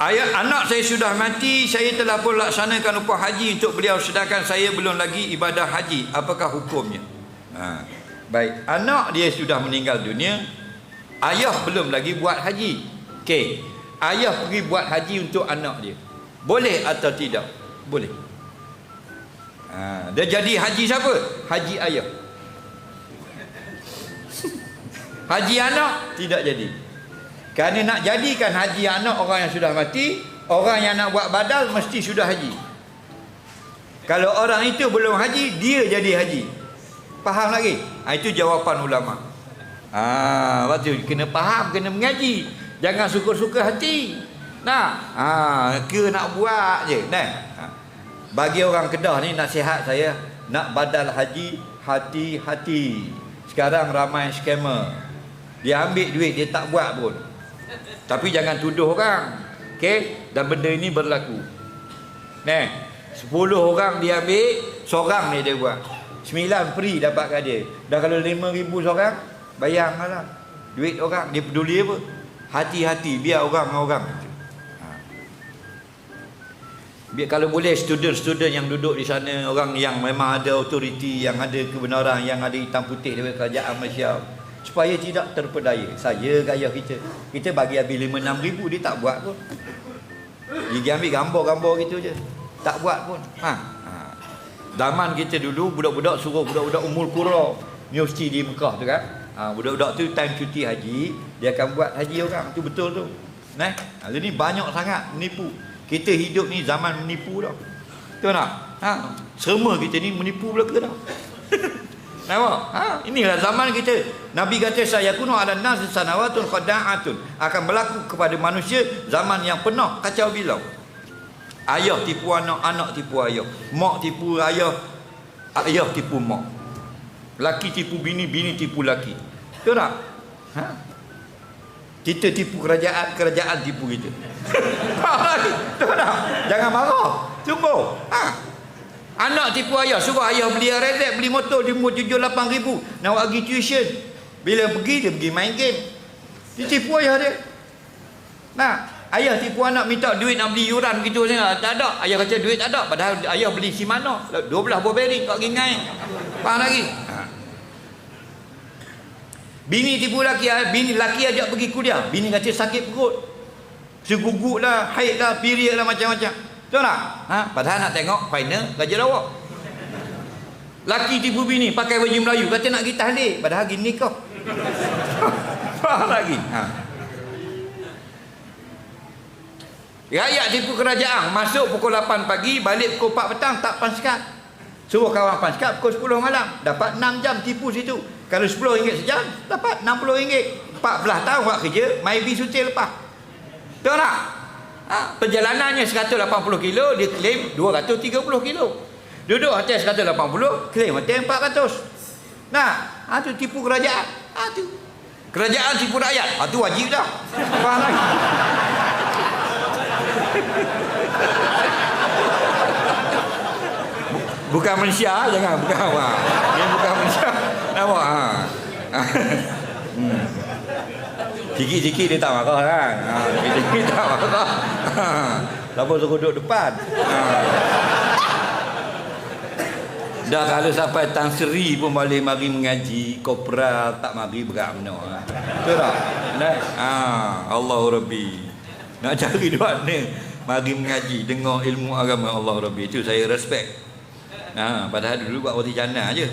Ayat anak saya sudah mati, saya telah pun laksanakan upah haji untuk beliau sedangkan saya belum lagi ibadah haji. Apakah hukumnya? Ha. Baik, anak dia sudah meninggal dunia, ayah belum lagi buat haji. Okey. Ayah pergi buat haji untuk anak dia. Boleh atau tidak? Boleh. Ha, dia jadi haji siapa? Haji ayah. Haji anak tidak jadi. Kerana nak jadikan haji anak orang yang sudah mati, orang yang nak buat badal mesti sudah haji. Kalau orang itu belum haji, dia jadi haji. Faham lagi? Ha, itu jawapan ulama. Ha, waktu kena faham, kena mengaji. Jangan suka-suka hati. Nah, ha, ke nak buat je, nah. Ha. Bagi orang Kedah ni nasihat saya, nak badal haji hati-hati. Sekarang ramai scammer. Dia ambil duit dia tak buat pun. Tapi jangan tuduh orang. Okey? Dan benda ini berlaku. Nah, 10 orang dia ambil, seorang ni dia buat. 9 free dapat kat dia. Dah kalau 5000 seorang, bayanglah. Duit orang dia peduli apa? Hati-hati biar orang orang. Ha. Biar kalau boleh student-student yang duduk di sana orang yang memang ada autoriti, yang ada kebenaran, yang ada hitam putih daripada kerajaan Malaysia supaya tidak terpedaya saya gaya kita kita bagi habis 5 6 ribu dia tak buat pun dia ambil gambar-gambar gitu je tak buat pun ha. ha. zaman kita dulu budak-budak suruh budak-budak umur kura universiti di Mekah tu kan ha. budak-budak tu time cuti haji dia akan buat haji orang tu betul tu nah ha. jadi banyak sangat menipu kita hidup ni zaman menipu dah betul tak ha. semua kita ni menipu belaka dah Nampak? Ha? Inilah zaman kita. Nabi kata saya kuno ada nas sanawatun khada'atun akan berlaku kepada manusia zaman yang penuh kacau bilau. Ayah tipu anak, anak tipu ayah. Mak tipu ayah, ayah tipu mak. Laki tipu bini, bini tipu laki. Betul tak? Ha? Kita tipu kerajaan, kerajaan tipu kita. Betul tak? Jangan marah. Tunggu. Ha? Anak tipu ayah, suruh ayah beli rezek, beli motor, dia umur 7-8 ribu. Nak bagi tuition. Bila pergi, dia pergi main game. Dia tipu ayah dia. Nah, ayah tipu anak minta duit nak beli yuran begitu saja. Tak ada. Ayah kata duit tak ada. Padahal ayah beli si mana. 12 buah beri kat gingai. Faham lagi? Ha. Bini tipu laki, bini laki ajak pergi kuliah. Bini kata sakit perut. Seguguk lah, haid lah, period lah macam-macam. Betul tak? Ha? Padahal nak tengok final Raja Lawak. Laki tipu bini pakai baju Melayu kata nak kita halik padahal gini kau. Faham lagi? Ha. Rakyat tipu kerajaan masuk pukul 8 pagi balik pukul 4 petang tak panskat. Suruh kawan panskat pukul 10 malam dapat 6 jam tipu situ. Kalau 10 ringgit sejam dapat 60 ringgit. 14 tahun buat kerja, mai bi suci lepas. Betul tak? Ha, perjalanannya 180 kilo dia claim 230 kilo. Duduk hotel 180, claim hotel 400. Nah, ha tu tipu kerajaan. Ha tu. Kerajaan tipu rakyat. Ha tu wajib dah. Faham lagi? Bukan manusia jangan bukan awak. Dia bukan manusia. Nampak ha. hmm. Sikit-sikit dia tak marah kan. Ha, sikit-sikit tak marah. Ha, Lepas suruh duduk depan. Ha. Dah kalau sampai Tan Seri pun boleh mari mengaji, kopral tak mari berat mana. Ha. Betul tak? Nah. Ha, Allah Rabbi. Nak cari di mana? Mari mengaji, dengar ilmu agama Allah Rabbi. Itu saya respect. Ha, padahal dulu buat roti jana aje.